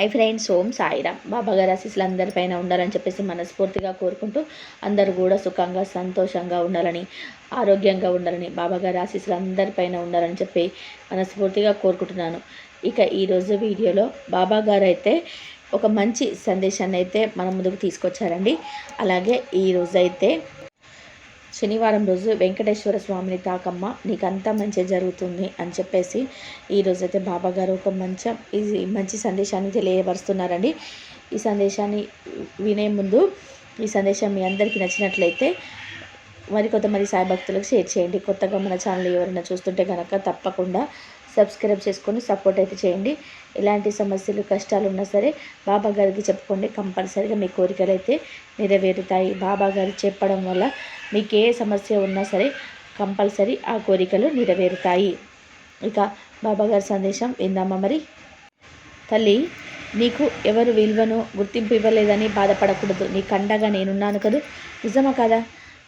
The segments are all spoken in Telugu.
Hi friends Om Sairam. బాబా గారి ఆశీస్సులు అందరిపైన ఉండాలని చెప్పేసి మనస్ఫూర్తిగా కోరుకుంటూ అందరూ కూడా సుఖంగా సంతోషంగా ఉండాలని ఆరోగ్యంగా ఉండాలని బాబా గారి ఆశీస్సులు అందరిపైన ఉండాలని చెప్పి మనస్ఫూర్తిగా కోరుకుంటున్నాను. ఇక ఈరోజు వీడియోలో బాబా గారు అయితే ఒక మంచి సందేశాన్ని అయితే మన ముందుకు తీసుకొచ్చారండి. అలాగే ఈరోజైతే అయితే శనివారం రోజు వెంకటేశ్వర స్వామిని తాకమ్మ నీకంతా మంచి జరుగుతుంది అని చెప్పేసి ఈరోజు అయితే బాబా గారు ఒక మంచి ఈ మంచి సందేశాన్ని తెలియపరుస్తున్నారండి. ఈ సందేశాన్ని వినే ముందు ఈ సందేశం మీ అందరికీ నచ్చినట్లయితే మరి కొంతమంది సాయి భక్తులకు షేర్ చేయండి. కొత్తగా మన ఛానల్ ఎవరైనా చూస్తుంటే కనుక తప్పకుండా సబ్స్క్రైబ్ చేసుకొని సపోర్ట్ అయితే చేయండి. ఎలాంటి సమస్యలు కష్టాలు ఉన్నా సరే బాబా గారికి చెప్పుకోండి. కంపల్సరీగా మీ కోరికలు అయితే నెరవేరుతాయి. బాబా గారు చెప్పడం వల్ల మీకు ఏ సమస్య ఉన్నా సరే కంపల్సరీ ఆ కోరికలు నెరవేరుతాయి. ఇక బాబాగారి సందేశం విందామా మరి? తల్లి నీకు ఎవరు విలువను గుర్తింపు ఇవ్వలేదని బాధపడకూడదు. నీ కండగా నేనున్నాను కదా? నిజమా కదా?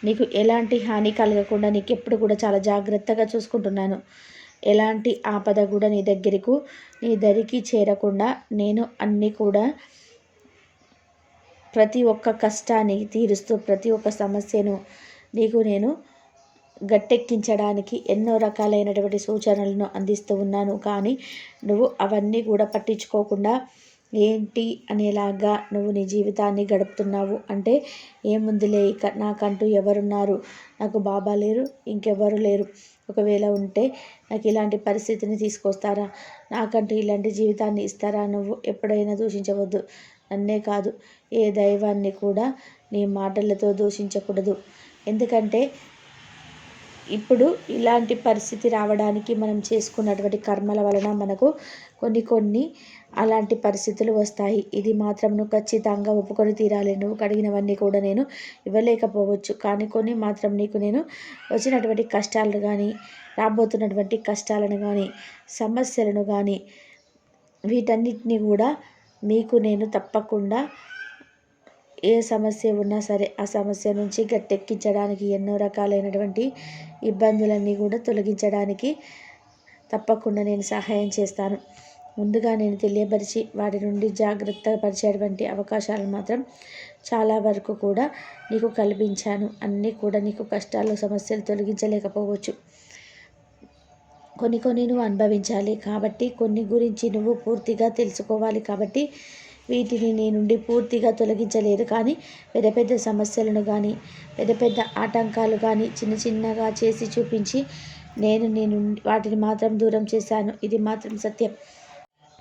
నీకు ఎలాంటి హాని కలగకుండా నీకు ఎప్పుడు కూడా చాలా జాగ్రత్తగా చూసుకుంటున్నాను. ఎలాంటి ఆపద కూడా నీ దగ్గరకు నీ దరికి చేరకుండా నేను అన్నీ కూడా ప్రతి ఒక్క కష్టాన్ని తీరుస్తూ ప్రతి ఒక్క సమస్యను నీకు నేను గట్టెక్కించడానికి ఎన్నో రకాలైనటువంటి సూచనలను అందిస్తూ ఉన్నాను. కానీ నువ్వు అవన్నీ కూడా పట్టించుకోకుండా ఏంటి అనేలాగా నువ్వు నీ జీవితాన్ని గడుపుతున్నావు? అంటే ఏముందిలే ఇక నాకంటూ ఎవరున్నారు? నాకు బాబా లేరు ఇంకెవరు లేరు. ఒకవేళ ఉంటే నాకు ఇలాంటి పరిస్థితిని తీసుకొస్తారా? నాకంటూ ఇలాంటి జీవితాన్ని ఇస్తారా? నువ్వు ఎప్పుడైనా దూషించవద్దు. నన్నే కాదు ఏ దైవాన్ని కూడా నీ మాటలతో దూషించకూడదు. ఎందుకంటే ఇప్పుడు ఇలాంటి పరిస్థితి రావడానికి మనం చేసుకున్నటువంటి కర్మల వలన మనకు కొన్ని కొన్ని అలాంటి పరిస్థితులు వస్తాయి. ఇది మాత్రం నువ్వు ఖచ్చితంగా ఒప్పుకొని తీరాలి. నువ్వు కడిగినవన్నీ కూడా నేను ఇవ్వలేకపోవచ్చు. కానీ కొన్ని మాత్రం నీకు నేను వచ్చినటువంటి కష్టాలను కానీ రాబోతున్నటువంటి కష్టాలను కానీ సమస్యలను కానీ వీటన్నిటిని కూడా మీకు నేను తప్పకుండా ఏ సమస్య ఉన్నా సరే ఆ సమస్య నుంచి గట్టెక్కించడానికి ఎన్నో రకాలైనటువంటి ఇబ్బందులన్నీ కూడా తొలగించడానికి తప్పకుండా నేను సహాయం చేస్తాను. ముందుగా నేను తెలియపరిచి వాటి నుండి జాగ్రత్త పరిచేటువంటి అవకాశాలు మాత్రం చాలా వరకు కూడా నీకు కల్పించాను. అన్నీ కూడా నీకు కష్టాలు సమస్యలు తొలగించలేకపోవచ్చు. కొన్ని కొన్ని నువ్వు అనుభవించాలి కాబట్టి కొన్ని గురించి నువ్వు పూర్తిగా తెలుసుకోవాలి కాబట్టి వీటిని నీ నుండి పూర్తిగా తొలగించలేదు. కానీ పెద్ద పెద్ద సమస్యలను కానీ పెద్ద పెద్ద ఆటంకాలు కానీ చిన్న చిన్నగా చేసి చూపించి నేను నేను వాటిని మాత్రం దూరం చేశాను. ఇది మాత్రం సత్యం.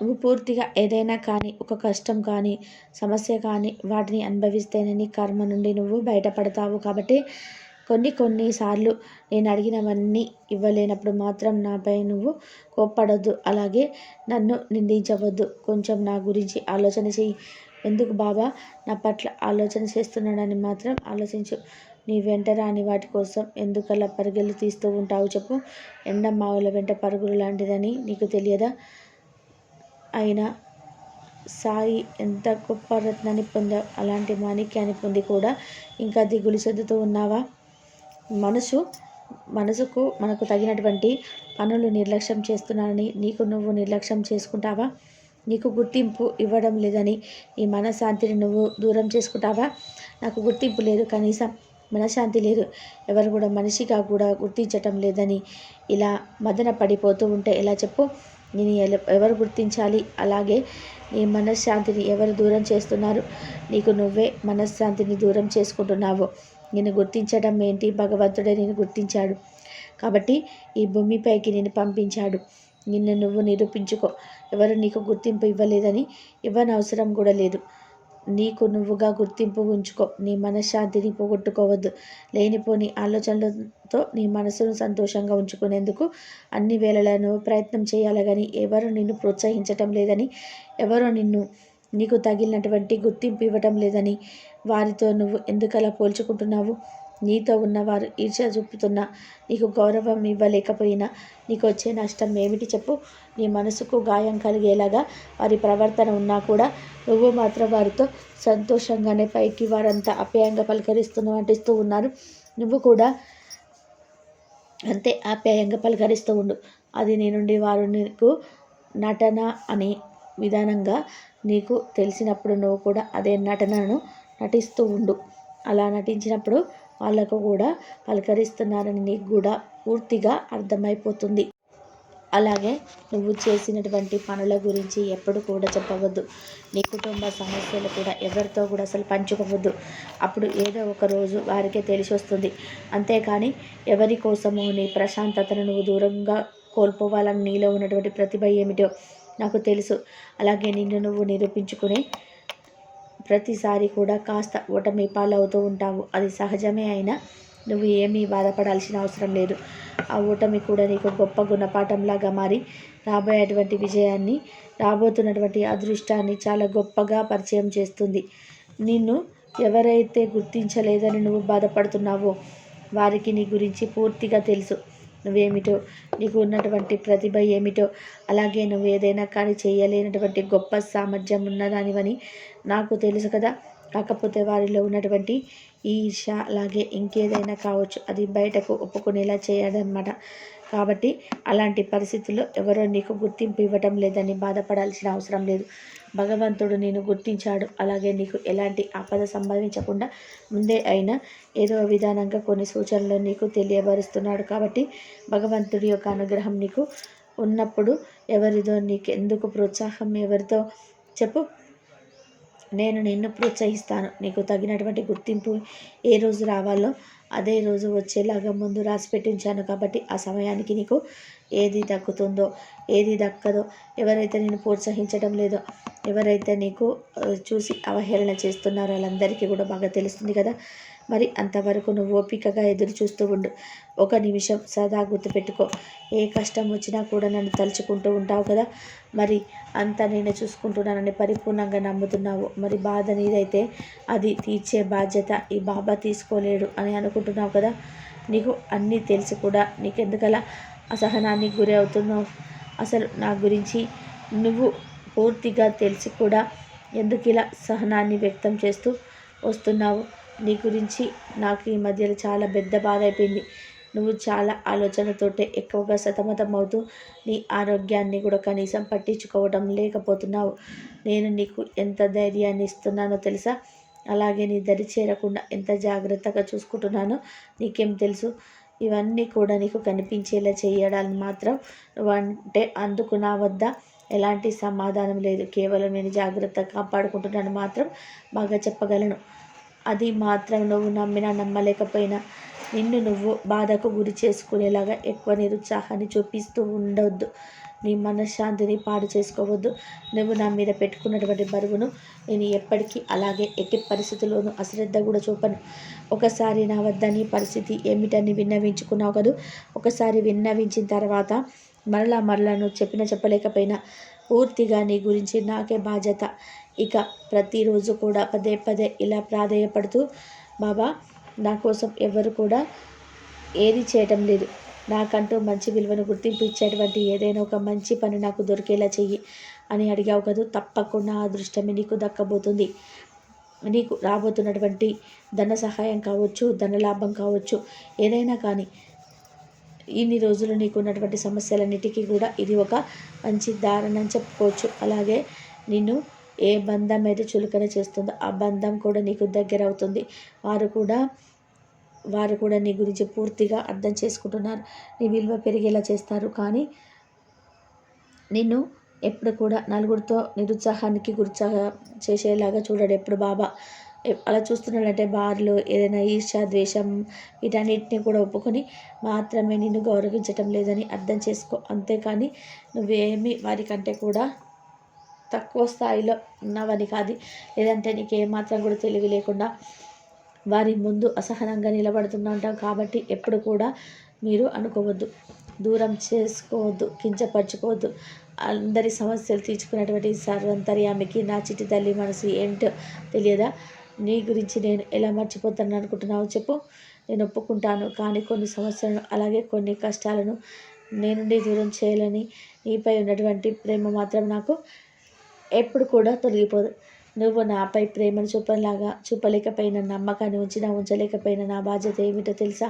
నువ్వు పూర్తిగా ఏదైనా కానీ ఒక కష్టం కానీ సమస్య కానీ వాటిని అనుభవిస్తేనే నీ కర్మ నుండి నువ్వు బయటపడతావు. కాబట్టి కొన్ని కొన్నిసార్లు నేను అడిగినవన్నీ ఇవ్వలేనప్పుడు మాత్రం నాపై నువ్వు కోప్పడొద్దు. అలాగే నన్ను నిందించవద్దు. కొంచెం నా గురించి ఆలోచన చెయ్యి. ఎందుకు బాబా నా పట్ల ఆలోచన చేస్తున్నాడని మాత్రం ఆలోచించు. నీ వెంట రాని వాటి కోసం ఎందుకలా పరుగులు తీస్తూ ఉంటావు చెప్పు. ఎండ మావుల వెంట పరుగులు లాంటిదని నీకు తెలియదా? అయినా సాయి ఎంత గొప్ప రత్నాన్ని పొందావు. అలాంటి మాణిక్యాన్ని పొంది కూడా ఇంకా దిగులు చెందుతూ ఉన్నావా? మనసు మనసుకు మనకు తగినటువంటి పనులు నిర్లక్ష్యం చేస్తున్నానని నీకు నువ్వు నిర్లక్ష్యం చేసుకుంటావా? నీకు గుర్తింపు ఇవ్వడం లేదని నీ మనశ్శాంతిని నువ్వు దూరం చేసుకుంటావా? నాకు గుర్తింపు లేదు కనీసం మనశ్శాంతి లేదు. ఎవరు కూడా మనిషిగా కూడా గుర్తించటం లేదని ఇలా మదన పడిపోతూ ఉంటే ఎలా చెప్పు? నేను ఎవరు గుర్తించాలి? అలాగే నీ మనశ్శాంతిని ఎవరు దూరం చేస్తున్నారు? నీకు నువ్వే మనశ్శాంతిని దూరం చేసుకుంటున్నావు. నేను గుర్తించడం ఏంటి? భగవంతుడే నేను గుర్తించాడు. కాబట్టి ఈ భూమిపైకి నేను పంపించాడు. నిన్ను నువ్వు నిరూపించుకో. ఎవరు నీకు గుర్తింపు ఇవ్వలేదని ఇవ్వనవసరం కూడా లేదు. నీకు నువ్వుగా గుర్తింపు ఉంచుకో. నీ మనశ్శాంతిని పోగొట్టుకోవద్దు. లేనిపోని ఆలోచనలతో నీ మనసును సంతోషంగా ఉంచుకునేందుకు అన్ని వేళలను ప్రయత్నం చేయాలి కానీ ఎవరు నిన్ను ప్రోత్సహించటం లేదని ఎవరు నిన్ను నీకు తగిలినటువంటి గుర్తింపు ఇవ్వటం లేదని వారితో నువ్వు ఎందుకలా పోల్చుకుంటున్నావు? నీతో ఉన్నవారు ఈర్ష్య చూపుతున్నా నీకు గౌరవం ఇవ్వలేకపోయినా నీకు వచ్చే నష్టం ఏమిటి చెప్పు? నీ మనసుకు గాయం కలిగేలాగా వారి ప్రవర్తన ఉన్నా కూడా నువ్వు మాత్రం వారితో సంతోషంగానే పైకి వారంతా అప్యాయంగా పలకరిస్తున్నావు అంటిస్తూ ఉన్నారు. నువ్వు కూడా అంతే ఆప్యాయంగా పలకరిస్తూ ఉండు. అది నీ నుండి వారు నీకు నటన అనే విధానంగా నీకు తెలిసినప్పుడు నువ్వు కూడా అదే నటనను నటిస్తూ ఉండు. అలా నటించినప్పుడు వాళ్ళకు కూడా పలకరిస్తున్నారని నీకు కూడా పూర్తిగా అర్థమైపోతుంది. అలాగే నువ్వు చేసినటువంటి పనుల గురించి ఎప్పుడు కూడా చెప్పవద్దు. నీ కుటుంబ సమస్యలు కూడా ఎవరితో కూడా అసలు పంచుకోవద్దు. అప్పుడు ఏదో ఒక రోజు వారికే తెలిసి వస్తుంది అంతేకాని ఎవరి కోసము నీ ప్రశాంతతను నువ్వు దూరంగా కోల్పోవాలని నీలో ఉన్నటువంటి ప్రతిభ ఏమిటో నాకు తెలుసు. అలాగే నిన్ను నువ్వు నిరూపించుకునే ప్రతిసారి కూడా కాస్త ఓటమి పాలవుతూ ఉంటావు. అది సహజమే అయినా నువ్వు ఏమీ బాధపడాల్సిన అవసరం లేదు. ఆ ఓటమి కూడా నీకు గొప్ప గుణపాఠంలాగా మారి రాబోయేటువంటి విజయాన్ని రాబోతున్నటువంటి అదృష్టాన్ని చాలా గొప్పగా పరిచయం చేస్తుంది. నిన్ను ఎవరైతే గుర్తించలేదని నువ్వు బాధపడుతున్నావో వారికి నీ గురించి పూర్తిగా తెలుసు. నువ్వేమిటో? నీకు ఉన్నటువంటి ప్రతిభ ఏమిటో? అలాగే నువ్వు ఏదైనా కానీ చేయలేనటువంటి గొప్ప సామర్థ్యం ఉన్నదానివని నాకు తెలుసు కదా. కాకపోతే వారిలో ఉన్నటువంటి ఈర్ష అలాగే ఇంకేదైనా కావచ్చు అది బయటకు ఒప్పుకునేలా చేయడనమాట కాబట్టి అలాంటి పరిస్థితుల్లో ఎవరో నీకు గుర్తింపు ఇవ్వటం లేదని బాధపడాల్సిన అవసరం లేదు. భగవంతుడు నేను గుర్తించాడు. అలాగే నీకు ఎలాంటి ఆపద సంభవించకుండా ముందే అయినా ఏదో విధానంగా కొన్ని సూచనలు నీకు తెలియబరుస్తున్నాడు. కాబట్టి భగవంతుడి యొక్క అనుగ్రహం నీకు ఉన్నప్పుడు ఎవరిదో నీకు ఎందుకు ప్రోత్సాహం ఎవరితో చెప్పు. నేను నిన్ను ప్రోత్సహిస్తాను. నీకు తగినటువంటి గుర్తింపు ఏ రోజు రావాలో అదే రోజు వచ్చేలాగా ముందు రాసి పెట్టించాను కాబట్టి ఆ సమయానికి నీకు ఏది దక్కుతుందో ఏది దక్కదో ఎవరైతే నేను ప్రోత్సహించడం లేదో ఎవరైతే నీకు చూసి అవహేళన చేస్తున్నారో వాళ్ళందరికీ కూడా బాగా తెలుస్తుంది కదా. మరి అంతవరకు నువ్వు ఓపికగా ఎదురు చూస్తూ ఉండు. ఒక నిమిషం సదా గుర్తుపెట్టుకో. ఏ కష్టం వచ్చినా కూడా నన్ను తలుచుకుంటూ ఉంటావు కదా? మరి అంతా నేను చూసుకుంటున్నానని పరిపూర్ణంగా నమ్ముతున్నావు. మరి బాధ నీదైతే అది తీర్చే బాధ్యత ఈ బాబా తీసుకోలేడు అని అనుకుంటున్నావు కదా? నీకు అన్నీ తెలిసి కూడా. నీకెందుకలా అసహనానికి గురి అవుతున్నావు? అసలు నా గురించి నువ్వు పూర్తిగా తెలిసి కూడా? ఎందుకు ఇలా సహనాన్ని వ్యక్తం చేస్తూ వస్తున్నావు? నీ గురించి నాకు ఈ మధ్యలో చాలా పెద్ద బాధ అయిపోయింది. నువ్వు చాలా ఆలోచనతోటే ఎక్కువగా సతమతం అవుతూ నీ ఆరోగ్యాన్ని కూడా కనీసం పట్టించుకోవడం లేకపోతున్నావు. నేను నీకు ఎంత ధైర్యాన్ని ఇస్తున్నానో తెలుసా? అలాగే నీ దరి చేరకుండా ఎంత జాగ్రత్తగా చూసుకుంటున్నానో నీకేం తెలుసు? ఇవన్నీ కూడా నీకు కనిపించేలా చేయడానికి మాత్రం నువ్వంటే అందుకు నా వద్ద ఎలాంటి సమాధానం లేదు. కేవలం నేను జాగ్రత్తగా కాపాడుకుంటున్నాను మాత్రం బాగా చెప్పగలను. అది మాత్రం నువ్వు నమ్మినా నమ్మలేకపోయినా నిన్ను నువ్వు బాధకు గురి చేసుకునేలాగా ఎక్కువ నిరుత్సాహాన్ని చూపిస్తూ ఉండవద్దు నీ మనశ్శాంతిని పాడు చేసుకోవద్దు. నువ్వు నా మీద పెట్టుకున్నటువంటి బరువును నేను ఎప్పటికీ అలాగే ఎట్టి పరిస్థితుల్లోనూ అశ్రద్ధ కూడా చూపను. ఒకసారి నా వద్ద నీ పరిస్థితి ఏమిటని విన్నవించుకున్నావు కదా? ఒకసారి విన్నవించిన తర్వాత మరలా మరలా నువ్వు చెప్పిన చెప్పలేకపోయినా పూర్తిగా నీ గురించి నాకే బాధ్యత. ఇక ప్రతిరోజు కూడా పదే పదే ఇలా ప్రాధేయపడుతూ బాబా నా కోసం ఎవరు కూడా ఏది చేయటం లేదు. నాకంటూ మంచి విలువను గుర్తింపు ఇచ్చేటువంటి ఏదైనా ఒక మంచి పని నాకు దొరికేలా చెయ్యి అని అడిగావు కదూ? తప్పకుండా ఆ దృష్టమే నీకు దక్కబోతుంది. నీకు రాబోతున్నటువంటి ధన సహాయం కావచ్చు ధన లాభం కావచ్చు ఏదైనా కానీ ఇన్ని రోజులు నీకు ఉన్నటువంటి సమస్యలన్నిటికీ కూడా ఇది ఒక మంచి దారణ అని చెప్పుకోవచ్చు. అలాగే నిన్ను ఏ బంధం అయితే చులకన చేస్తుందో ఆ బంధం కూడా నీకు దగ్గర అవుతుంది. వారు కూడా వారు కూడా నీ గురించి పూర్తిగా అర్థం చేసుకుంటున్నారు. నీ విలువ పెరిగేలా చేస్తారు. కానీ నిన్ను ఎప్పుడు కూడా నలుగురితో నిరుత్సాహానికి గురుత్సాహ చేసేలాగా చూడడు. ఎప్పుడు బాబా అలా చూస్తున్నాడంటే బార్లు ఏదైనా ఈర్ష ద్వేషం వీటన్నిటిని కూడా ఒప్పుకొని మాత్రమే నిన్ను గౌరవించటం లేదని అర్థం చేసుకో. అంతేకాని నువ్వేమి వారికంటే కూడా తక్కువ స్థాయిలో ఉన్నవని కాదు. లేదంటే నీకు ఏమాత్రం కూడా తెలివి లేకుండా వారి ముందు అసహనంగా నిలబడుతుంటాం కాబట్టి ఎప్పుడు కూడా మీరు అనుకోవద్దు. దూరం చేసుకోవద్దు కించపరచుకోవద్దు. అందరి సమస్యలు తీర్చుకున్నటువంటి సర్వంతర్యామికి నా చిట్టి తల్లి మనసు ఏంటో తెలియదా? నీ గురించి నేను ఎలా మర్చిపోతాను అనుకుంటున్నావు చెప్పు. నేను ఒప్పుకుంటాను కానీ కొన్ని సమస్యలను అలాగే కొన్ని కష్టాలను నేనుండి దూరం చేయాలని నీపై ఉన్నటువంటి ప్రేమ మాత్రం నాకు ఎప్పుడు కూడా తొలగిపోదు. నువ్వు నాపై ప్రేమను చూపలాగా చూపలేకపోయిన నమ్మకాన్ని ఉంచినా ఉంచలేకపోయినా నా బాధ్యత ఏమిటో తెలుసా?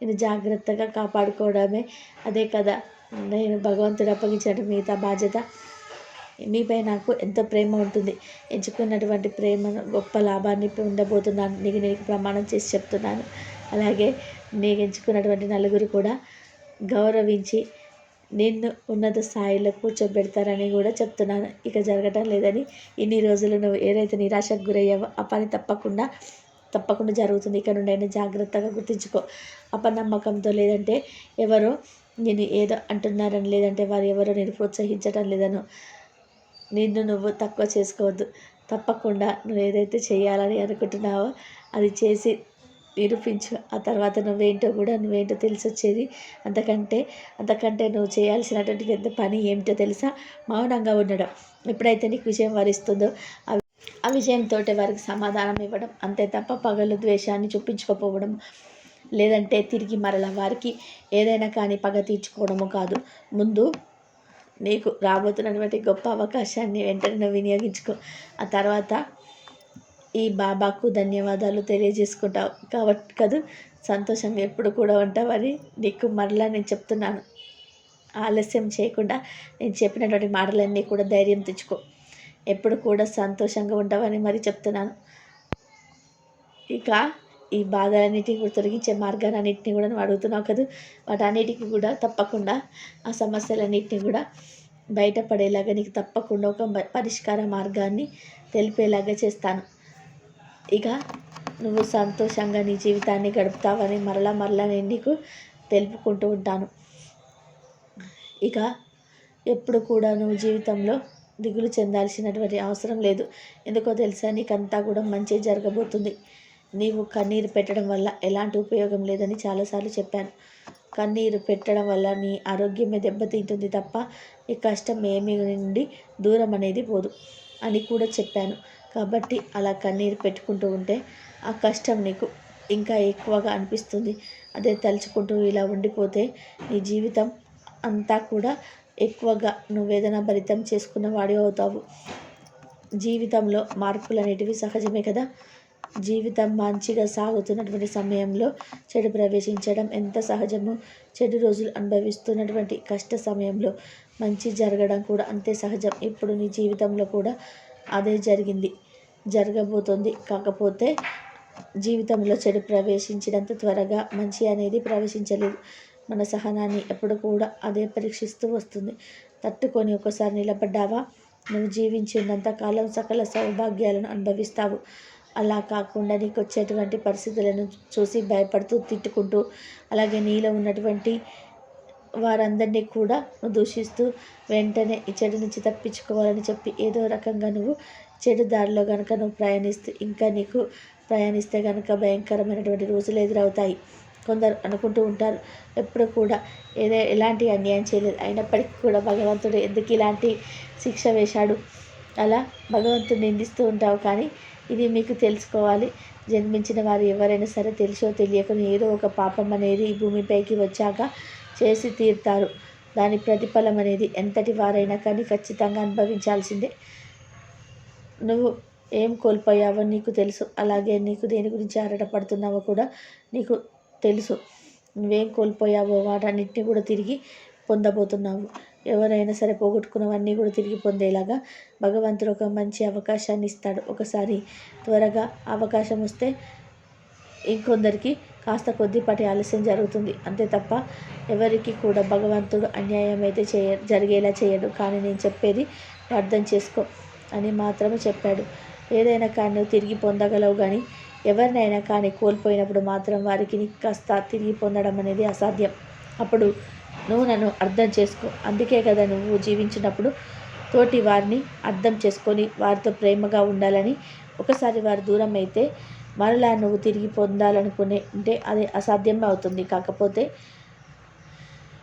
నేను జాగ్రత్తగా కాపాడుకోవడమే అదే కదా. నేను భగవంతుడు అప్పగించిన మిగతా బాధ్యత. మీపై నాకు ఎంతో ప్రేమ ఉంటుంది. ఎంచుకున్నటువంటి ప్రేమను గొప్ప లాభాన్ని ఉండబోతున్నాను. నీకు నీకు ప్రమాణం చేసి చెప్తున్నాను. అలాగే నీకు ఎంచుకున్నటువంటి నలుగురు కూడా గౌరవించి నిన్ను ఉన్నత స్థాయిలో కూర్చోబెడతారని కూడా చెప్తున్నాను. ఇక జరగటం లేదని ఇన్ని రోజులు నువ్వు ఏదైతే నిరాశకు గురయ్యావో ఆ పని తప్పకుండా తప్పకుండా జరుగుతుంది. ఇక్కడ నుండి అయినా జాగ్రత్తగా గుర్తుంచుకో. అపనమ్మకంతో లేదంటే ఎవరో నేను ఏదో అంటున్నారని లేదంటే వారు ఎవరో నేను ప్రోత్సహించడం లేదను నిన్ను నువ్వు తక్కువ చేసుకోవద్దు. తప్పకుండా నువ్వు ఏదైతే చేయాలని అనుకుంటున్నావో అది చేసి నిరూపించు. ఆ తర్వాత నువ్వేంటో కూడా నువ్వేంటో తెలిసి వచ్చేది అంతకంటే అంతకంటే నువ్వు చేయాల్సినటువంటి పెద్ద పని ఏమిటో తెలుసా? మౌనంగా ఉండడం. ఎప్పుడైతే నీకు విజయం వరిస్తుందో ఆ విజయంతో వారికి సమాధానం ఇవ్వడం. అంతే తప్ప పగలు ద్వేషాన్ని చూపించుకోపోవడం లేదంటే తిరిగి మరలా వారికి ఏదైనా కానీ పగ తీర్చుకోవడము కాదు. ముందు నీకు రాబోతున్నటువంటి గొప్ప అవకాశాన్ని వెంటనే వినియోగించుకో. ఆ తర్వాత ఈ బాబాకు ధన్యవాదాలు తెలియజేసుకుంటావు. కాబట్టి కదూ సంతోషంగా ఎప్పుడు కూడా ఉంటావని నీకు మరలా నేను చెప్తున్నాను. ఆలస్యం చేయకుండా నేను చెప్పినటువంటి మాటలన్నీ కూడా ధైర్యం తెచ్చుకో. ఎప్పుడు కూడా సంతోషంగా ఉంటావని మరి చెప్తున్నాను. ఇక ఈ బాధలన్నిటిని కూడా తొలగించే మార్గాలన్నింటినీ కూడా నువ్వు అడుగుతున్నావు కదా వాటన్నిటికి కూడా తప్పకుండా ఆ సమస్యలన్నింటినీ కూడా బయటపడేలాగా నీకు తప్పకుండా ఒక పరిష్కార మార్గాన్ని తెలిపేలాగా చేస్తాను. ఇక నువ్వు సంతోషంగా నీ జీవితాన్ని గడుపుతావని మరలా మరలా నేను నీకు తెలుపుకుంటూ ఉంటాను. ఇక ఎప్పుడు కూడా నువ్వు జీవితంలో దిగులు చెందాల్సినటువంటి అవసరం లేదు. ఎందుకో తెలుసా? నీకంతా కూడా మంచి జరగబోతుంది. నీవు కన్నీరు పెట్టడం వల్ల ఎలాంటి ఉపయోగం లేదని చాలాసార్లు చెప్పాను. కన్నీరు పెట్టడం వల్ల నీ ఆరోగ్యమే దెబ్బతింటుంది తప్ప నీ కష్టం ఏమీ నుండి దూరం అనేది పోదు అని కూడా చెప్పాను. కాబట్టి అలా కన్నీరు పెట్టుకుంటూ ఉంటే ఆ కష్టం నీకు ఇంకా ఎక్కువగా అనిపిస్తుంది. అదే తలుచుకుంటూ ఇలా ఉండిపోతే నీ జీవితం అంతా కూడా ఎక్కువగా నువ్వు వేదన భరితం చేసుకున్న వాడి అవుతావు. జీవితంలో మార్పులు అనేటివి సహజమే కదా. జీవితం మంచిగా సాగుతున్నటువంటి సమయంలో చెడు ప్రవేశించడం ఎంత సహజమో చెడు రోజులు అనుభవిస్తున్నటువంటి కష్ట సమయంలో మంచి జరగడం కూడా అంతే సహజం. ఇప్పుడు నీ జీవితంలో కూడా అదే జరిగింది. జరగబోతోంది. కాకపోతే జీవితంలో చెడు ప్రవేశించినంత త్వరగా మంచి అనేది ప్రవేశించలేదు. మన సహనాన్ని ఎప్పుడు కూడా అదే పరీక్షిస్తూ వస్తుంది. తట్టుకొని ఒకసారి నిలబడ్డావా? నువ్వు జీవించినంత కాలం సకల సౌభాగ్యాలను అనుభవిస్తావు. అలా కాకుండా నీకు వచ్చేటువంటి పరిస్థితులను చూసి భయపడుతూ తిట్టుకుంటూ అలాగే నీలో ఉన్నటువంటి వారందరినీ కూడా దూషిస్తూ వెంటనే ఈ చెడు నుంచి తప్పించుకోవాలని చెప్పి ఏదో రకంగా నువ్వు చెడు దారిలో కనుక నువ్వు ప్రయాణిస్తూ ఇంకా నీకు ప్రయాణిస్తే కనుక భయంకరమైనటువంటి రోజులు ఎదురవుతాయి. కొందరు అనుకుంటూ ఉంటారు ఎప్పుడు కూడా ఏదో ఎలాంటి అన్యాయం చేయలేదు. అయినప్పటికీ కూడా భగవంతుడు ఎందుకు ఇలాంటి శిక్ష వేశాడు? అలా భగవంతుడు నిందిస్తూ ఉంటావు కానీ ఇది మీకు తెలుసుకోవాలి. జన్మించిన వారు ఎవరైనా సరే తెలిసో తెలియకని ఏదో ఒక పాపం అనేది ఈ భూమిపైకి వచ్చాక చేసి తీరుతారు. దాని ప్రతిఫలం అనేది ఎంతటి వారైనా కానీ ఖచ్చితంగా అనుభవించాల్సిందే. నువ్వు ఏం కోల్పోయావో నీకు తెలుసు. అలాగే నీకు దేని గురించి ఆరాటపడుతున్నావో కూడా నీకు తెలుసు. నువ్వేం కోల్పోయావో వాటన్నిటిని కూడా తిరిగి పొందబోతున్నావు. ఎవరైనా సరే పోగొట్టుకున్నవన్నీ కూడా తిరిగి పొందేలాగా భగవంతుడు ఒక మంచి అవకాశాన్ని ఇస్తాడు. ఒకసారి త్వరగా అవకాశం వస్తే ఇంకొందరికి కాస్త కొద్దిపాటి ఆలస్యం జరుగుతుంది. అంతే తప్ప ఎవరికి కూడా భగవంతుడు అన్యాయం అయితే చేయ జరిగేలా చేయడు. కానీ నేను చెప్పేది అర్థం చేసుకో అని మాత్రమే చెప్పాడు. ఏదైనా కానీ నువ్వు తిరిగి పొందగలవు కానీ ఎవరినైనా కానీ కోల్పోయినప్పుడు మాత్రం వారికి కాస్త తిరిగి పొందడం అనేది అసాధ్యం. అప్పుడు నువ్వు నన్ను అర్థం చేసుకో. అందుకే కదా నువ్వు జీవించినప్పుడు తోటి వారిని అర్థం చేసుకొని వారితో ప్రేమగా ఉండాలని ఒకసారి వారు దూరం అయితే మరలా నువ్వు తిరిగి పొందాలనుకునే అంటే అది అసాధ్యం అవుతుంది. కాకపోతే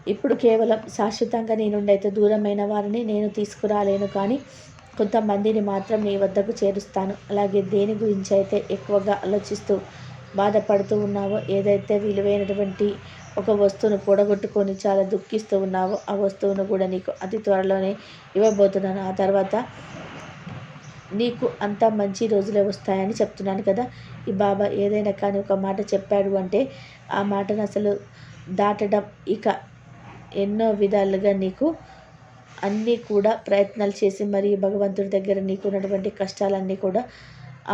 ఇప్పుడు కేవలం శాశ్వతంగా నేనుండైతే దూరమైన వారిని నేను తీసుకురాలేను కానీ కొంతమందిని మాత్రం నీ వద్దకు చేరుస్తాను. అలాగే దేని గురించి అయితే ఎక్కువగా ఆలోచిస్తూ బాధపడుతూ ఉన్నావో ఏదైతే విలువైనటువంటి ఒక వస్తువును పొడగొట్టుకొని చాలా దుఃఖిస్తూ ఉన్నావో ఆ వస్తువును కూడా నీకు అతి త్వరలోనే ఇవ్వబోతున్నాను. ఆ తర్వాత నీకు అంత మంచి రోజులే వస్తాయని చెప్తున్నాను కదా. ఈ బాబా ఏదైనా కానీ ఒక మాట చెప్పాడు అంటే ఆ మాటను అసలు దాటడం ఇక ఎన్నో విధాలుగా నీకు అన్నీ కూడా ప్రయత్నాలు చేసి మరి భగవంతుడి దగ్గర నీకు ఉన్నటువంటి కష్టాలన్నీ కూడా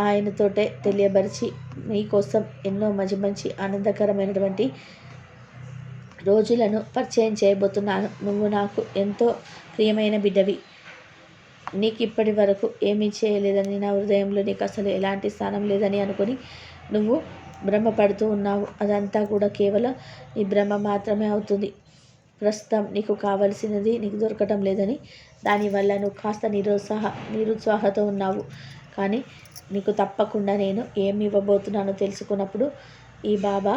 ఆయనతోటే తెలియబరిచి నీకోసం ఎన్నో మంచి మంచి ఆనందకరమైనటువంటి రోజులను పరిచయం చేయబోతున్నాను. నువ్వు నాకు ఎంతో ప్రియమైన బిడ్డవి. నీకు ఇప్పటి వరకు ఏమీ చేయలేదని నా హృదయంలో నీకు అసలు ఎలాంటి స్థానం లేదని అనుకుని నువ్వు భ్రమపడుతూ ఉన్నావు. అదంతా కూడా కేవలం నీ భ్రమ మాత్రమే అవుతుంది. ప్రస్తుతం నీకు కావలసినది నీకు దొరకటం లేదని దానివల్ల నువ్వు కాస్త నిరుత్సాహ నిరుత్సాహతో ఉన్నావు. కానీ నీకు తప్పకుండా నేను ఏమి ఇవ్వబోతున్నానో తెలుసుకున్నప్పుడు ఈ బాబా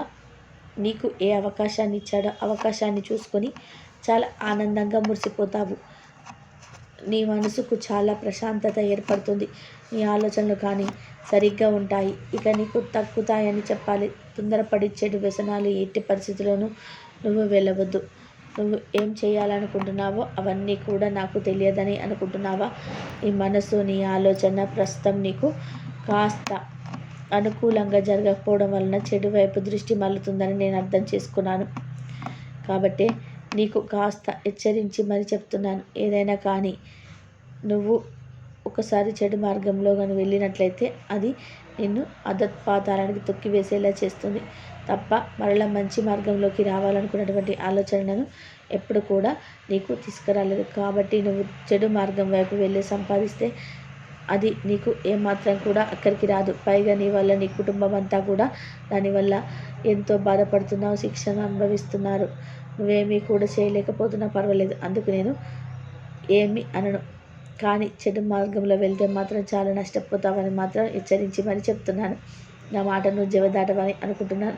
నీకు ఏ అవకాశాన్ని ఇచ్చాడో అవకాశాన్ని చూసుకొని చాలా ఆనందంగా మురిసిపోతావు. నీ మనసుకు చాలా ప్రశాంతత ఏర్పడుతుంది. నీ ఆలోచనలు కానీ సరిగ్గా ఉంటాయి. ఇక నీకు తగ్గుతాయని చెప్పాలి. తొందరపడి చెడు వ్యసనాలు ఎట్టి పరిస్థితుల్లోనూ నువ్వు వెళ్ళవద్దు. నువ్వు ఏం చేయాలనుకుంటున్నావో అవన్నీ కూడా నాకు తెలియదని అనుకుంటున్నావా? నీ మనసు నీ ఆలోచన ప్రస్తుతం నీకు కాస్త అనుకూలంగా జరగకపోవడం వలన చెడు వైపు దృష్టి మల్లుతుందని నేను అర్థం చేసుకున్నాను. కాబట్టి నీకు కాస్త హెచ్చరించి మరి చెప్తున్నాను. ఏదైనా కానీ నువ్వు ఒకసారి చెడు మార్గంలో కానీ వెళ్ళినట్లయితే అది నిన్ను అధపాతాళానికి తొక్కివేసేలా చేస్తుంది. తప్ప మరలా మంచి మార్గంలోకి రావాలనుకున్నటువంటి ఆలోచనను ఎప్పుడు కూడా నీకు తీసుకురాలేదు. కాబట్టి నువ్వు చెడు మార్గం వైపు వెళ్ళి సంపాదిస్తే అది నీకు ఏమాత్రం కూడా అక్కడికి రాదు. పైగా నీ వల్ల నీ కుటుంబం అంతా కూడా దానివల్ల ఎంతో బాధపడుతున్నావు శిక్షణ అనుభవిస్తున్నారు. నువ్వేమీ కూడా చేయలేకపోతున్నా పర్వాలేదు. అందుకు నేను ఏమి అనను. కానీ చెడు మార్గంలో వెళ్తే మాత్రం చాలా నష్టపోతావని మాత్రం హెచ్చరించి మరీ చెప్తున్నాను. నా మాట నువ్వు జవదాటవని అనుకుంటున్నాను.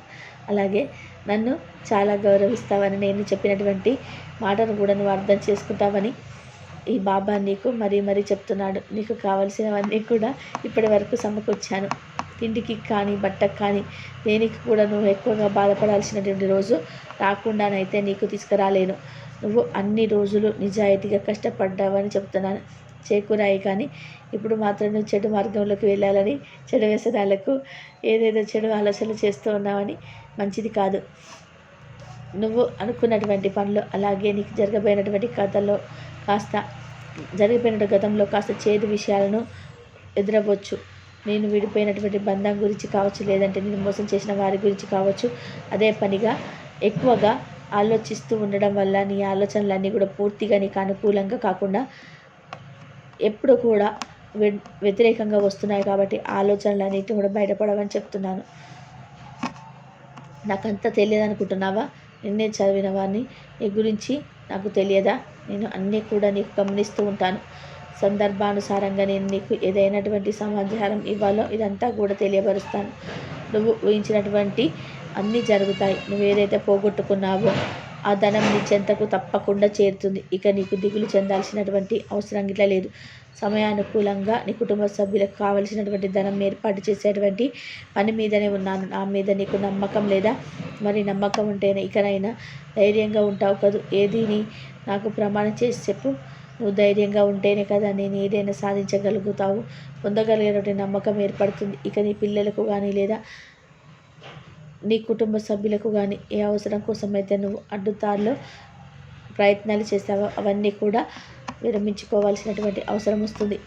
అలాగే నన్ను చాలా గౌరవిస్తావని నేను చెప్పినటువంటి మాటను కూడా నువ్వు అర్థం చేసుకుంటావని ఈ బాబా నీకు మరీ మరీ చెప్తున్నాడు. నీకు కావలసినవన్నీ కూడా ఇప్పటి వరకు సమకూర్చాను. తిండికి కానీ బట్టకు కానీ దేనికి కూడా నువ్వు ఎక్కువగా బాధపడాల్సినటువంటి రోజు రాకుండానైతే నీకు తీసుకురాలేను. నువ్వు అన్ని రోజులు నిజాయితీగా కష్టపడ్డావని చెప్తున్నాను. చేకూరాయి కానీ ఇప్పుడు మాత్రం నువ్వు చెడు మార్గంలోకి వెళ్ళాలని చెడు వ్యసనాలకు ఏదేదో చెడు ఆలోచనలు చేస్తూ ఉన్నావని మంచిది కాదు. నువ్వు అనుకున్నటువంటి పనులు అలాగే నీకు జరగబోయినటువంటి కథలో కాస్త జరిగిపోయిన గతంలో కాస్త చేదు విషయాలను ఎదురవ్వచ్చు. నేను విడిపోయినటువంటి బంధం గురించి కావచ్చు లేదంటే నేను మోసం చేసిన వారి గురించి కావచ్చు అదే పనిగా ఎక్కువగా ఆలోచిస్తూ ఉండడం వల్ల నీ ఆలోచనలన్నీ కూడా పూర్తిగా నీకు అనుకూలంగా కాకుండా ఎప్పుడు కూడా వ్యతిరేకంగా వస్తున్నాయి కాబట్టి ఆలోచనలన్నిటి కూడా బయటపడవని చెప్తున్నాను. నాకంతా తెలియదు అనుకుంటున్నావా నిన్నే చదివిన వాడిని నీ గురించి నాకు తెలియదా? నేను అన్నీ కూడా నీకు గమనిస్తూ ఉంటాను. సందర్భానుసారంగా నేను నీకు ఏదైనటువంటి సమాచారం ఇవ్వాలో ఇదంతా కూడా తెలియపరుస్తాను. నువ్వు ఊహించినటువంటి అన్నీ జరుగుతాయి. నువ్వు ఏదైతే పోగొట్టుకున్నావో ఆ ధనం నీ చెంతకు తప్పకుండా చేరుతుంది. ఇక నీకు దిగులు చెందాల్సినటువంటి అవసరం ఇట్లా లేదు. సమయానుకూలంగా నీ కుటుంబ సభ్యులకు కావలసినటువంటి ధనం ఏర్పాటు చేసేటువంటి పని మీదనే ఉన్నాను. నా మీద నీకు నమ్మకం లేదా? మరి నమ్మకం ఉంటేనే ఇకనైనా ధైర్యంగా ఉంటావు కదూ? ఏది నాకు ప్రమాణం చేసి చెప్పు. నువ్వు ధైర్యంగా ఉంటేనే కదా నేను ఏదైనా సాధించగలుగుతావు. పొందగలిగినటువంటి నమ్మకం ఏర్పడుతుంది. ఇక నీ పిల్లలకు కానీ లేదా నీ కుటుంబ సభ్యులకు కానీ ఏ అవసరం కోసమైతే నువ్వు అడ్డుతారులో ప్రయత్నాలు చేస్తావో అవన్నీ కూడా విరమించుకోవాల్సినటువంటి అవసరం వస్తుంది.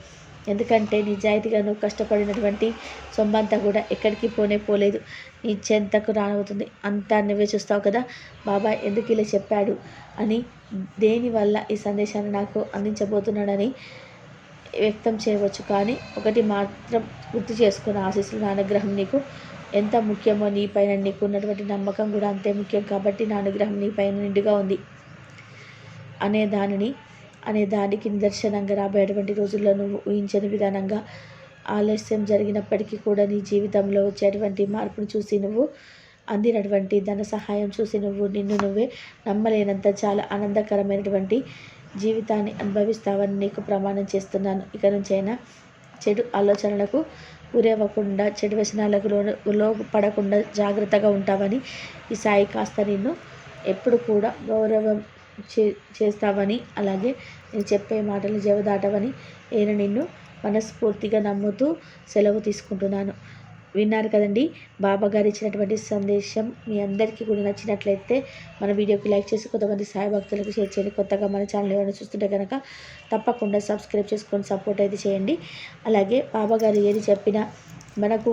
ఎందుకంటే నిజాయితీగా నువ్వు కష్టపడినటువంటి సొమ్మంతా కూడా ఎక్కడికి పోనే పోలేదు. నీ చెంతకు రానవుతుంది. అంతా నువ్వే చూస్తావు కదా. బాబాయ్ ఎందుకు ఇలా చెప్పాడు అని దేనివల్ల ఈ సందేశాన్ని నాకు అందించబోతున్నాడని వ్యక్తం చేయవచ్చు. కానీ ఒకటి మాత్రం గుర్తు చేసుకున్న ఆశీస్సులు నా అనుగ్రహం నీకు ఎంత ముఖ్యమో నీ పైన నీకు ఉన్నటువంటి నమ్మకం కూడా అంతే ముఖ్యం కాబట్టి నా అనుగ్రహం నీ పైన నిండుగా ఉంది. అనే దానిని అనే దానికి నిదర్శనంగా రాబోయేటువంటి రోజుల్లో నువ్వు ఊహించని విధానంగా ఆలస్యం జరిగినప్పటికీ కూడా నీ జీవితంలో వచ్చేటువంటి మార్పును చూసి నువ్వు అందినటువంటి ధన సహాయం చూసి నువ్వు నిన్ను నువ్వే నమ్మలేనంత చాలా ఆనందకరమైనటువంటి జీవితాన్ని అనుభవిస్తావని నీకు ప్రమాణం చేస్తున్నాను. ఇక నుంచైనా చెడు ఆలోచనలకు గురవ్వకుండా చెడు వ్యసనాలకు లో పడకుండా జాగ్రత్తగా ఉంటావని ఈ సాయి కాస్త నిన్ను ఎప్పుడు కూడా గౌరవం చే చేస్తావని అలాగే నేను చెప్పే మాటలు జవదాటవని నేను నిన్ను మనస్ఫూర్తిగా నమ్ముతూ సెలవు తీసుకుంటున్నాను. విన్నారు కదండి. బాబా గారు ఇచ్చినటువంటి సందేశం మీ అందరికీ కూడా నచ్చినట్లయితే మన వీడియోకి లైక్ చేసి కొంతమంది సాయి భక్తులకు షేర్ చేయండి. కొత్తగా మన ఛానల్ ఏమైనా చూస్తుంటే కనుక తప్పకుండా సబ్స్క్రైబ్ చేసుకొని సపోర్ట్ అయితే చేయండి. అలాగే బాబా గారు ఏది చెప్పినా మనకు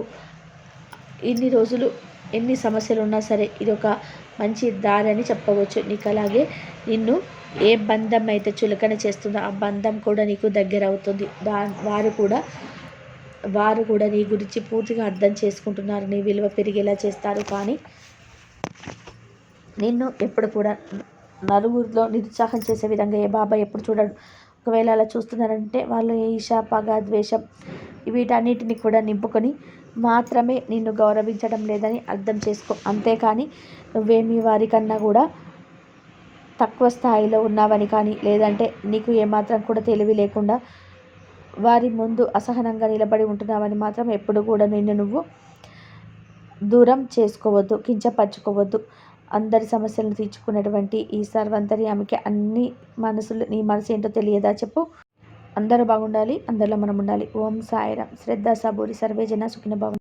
ఇన్ని రోజులు ఎన్ని సమస్యలు ఉన్నా సరే ఇది ఒక మంచి దారి అని చెప్పవచ్చు. నీకు అలాగే నిన్ను ఏ బంధం అయితే చులకన చేస్తుందో ఆ బంధం కూడా నీకు దగ్గర అవుతుంది దా వారు కూడా వారు కూడా నీ గురించి పూర్తిగా అర్థం చేసుకుంటున్నారు. నీ విలువ పెరిగేలా చేస్తారు. కానీ నిన్ను ఎప్పుడు కూడా నలుగురిలో నిరుత్సాహం చేసే విధంగా ఏ బాబా ఎప్పుడు చూడడు. ఒకవేళ అలా చూస్తున్నారంటే వాళ్ళు ఈశ పగ ద్వేషం వీటన్నిటిని కూడా నింపుకొని మాత్రమే నిన్ను గౌరవించడం లేదని అర్థం చేసుకో. అంతేకాని నువ్వేమి వారికన్నా కూడా తక్కువ స్థాయిలో ఉన్నావని కానీ లేదంటే నీకు ఏమాత్రం కూడా తెలివి లేకుండా వారి ముందు అసహనంగా నిలబడి ఉంటున్నావని మాత్రం ఎప్పుడు కూడా నిన్ను నువ్వు దూరం చేసుకోవద్దు కించపరచుకోవద్దు. అందరి సమస్యలను తీర్చుకునేటువంటి ఈ సర్వంతర్యామికి అన్ని మనసులు నీ మనసు ఏంటో తెలియదా చెప్పు. అందరూ బాగుండాలి అందరిలో మనం ఉండాలి. ఓం సాయిరామ్. శ్రద్ధ సబూరి సర్వేజన సుఖిన భవన్